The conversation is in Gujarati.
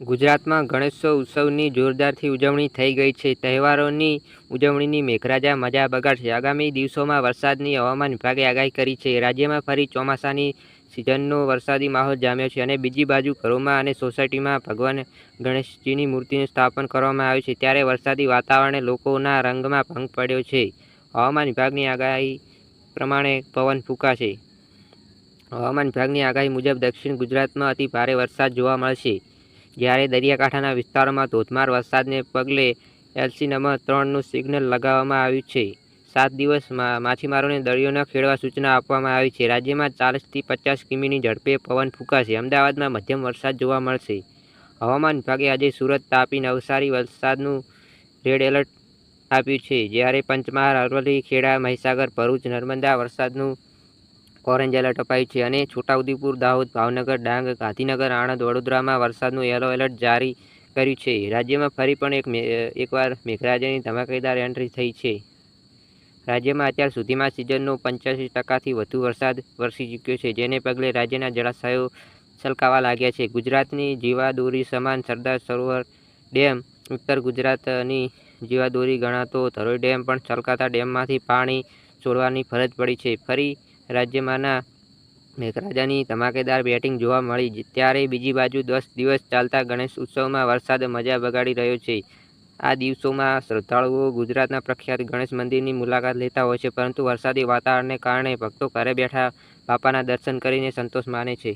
ગુજરાતમાં ગણેશોત્સવ ઉત્સવની જોરદારથી ઉજવણી થઈ ગઈ છે. તહેવારોની ઉજવણીની મેઘરાજા મજા બગાડશે. આગામી દિવસોમાં વરસાદની હવામાન વિભાગે આગાહી કરી છે. રાજ્યમાં ફરી ચોમાસાની સિઝનનો વરસાદી માહોલ જામ્યો છે અને બીજી બાજુ ઘરોમાં અને સોસાયટીમાં ભગવાન ગણેશજીની મૂર્તિનું સ્થાપન કરવામાં આવ્યું છે. ત્યારે વરસાદી વાતાવરણે લોકોના રંગમાં ભંગ પડ્યો છે. હવામાન વિભાગની આગાહી પ્રમાણે પવન ફૂંકાશે. હવામાન વિભાગની આગાહી મુજબ દક્ષિણ ગુજરાતમાં અતિ ભારે વરસાદ જોવા મળશે. જ્યારે દરિયાકાંઠાના વિસ્તારોમાં ધોધમાર વરસાદને પગલે એલસી નંબર ત્રણનું સિગ્નલ લગાવવામાં આવ્યું છે. સાત દિવસમાં માછીમારોને દરિયો ન ખેડવા સૂચના આપવામાં આવી છે. રાજ્યમાં ચાલીસથી પચાસ કિમીની ઝડપે પવન ફૂંકાશે. અમદાવાદમાં મધ્યમ વરસાદ જોવા મળશે. હવામાન વિભાગે આજે સુરત તાપી નવસારી વરસાદનું રેડ એલર્ટ આપ્યું છે. જ્યારે પંચમહાલ અરવલ્લી ખેડા મહીસાગર ભરૂચ નર્મદા વરસાદનું ઓરેન્જ એલર્ટ અપાયું છે અને છોટાઉદેપુર, દાહોદ, ભાવનગર, ડાંગ, ગાંધીનગર, આણંદ, વડોદરામાં વરસાદનું યલો એલર્ટ જારી કર્યું છે. રાજ્યમાં ફરી પણ એક એકવાર મેઘરાજાની ધમાકેદાર એન્ટ્રી થઈ છે. રાજ્યમાં અત્યાર સુધીમાં સિઝનનો પંચ્યાસી ટકાથી વધુ વરસાદ વરસી ચૂક્યો છે, જેને પગલે રાજ્યના જળાશયો છલકાવા લાગ્યા છે. ગુજરાતની જીવાદોરી સમાન સરદાર સરોવર ડેમ ઉત્તર ગુજરાતની જીવાદોરી ગણાતો ધરોઈ ડેમ પણ છલકાતા ડેમમાંથી પાણી છોડવાની ફરજ પડી છે. ફરી રાજ્યમાંના મેઘરાજાની ધમાકેદાર બેટિંગ જોવા મળી ત્યારે બીજી બાજુ દસ દિવસ ચાલતા ગણેશ ઉત્સવમાં વરસાદ મજા બગાડી રહ્યો છે. આ દિવસોમાં શ્રદ્ધાળુઓ ગુજરાતના પ્રખ્યાત ગણેશ મંદિરની મુલાકાત લેતા હોય છે, પરંતુ વરસાદી વાતાવરણને કારણે ભક્તો ઘરે બેઠા બાપાના દર્શન કરીને સંતોષ માને છે.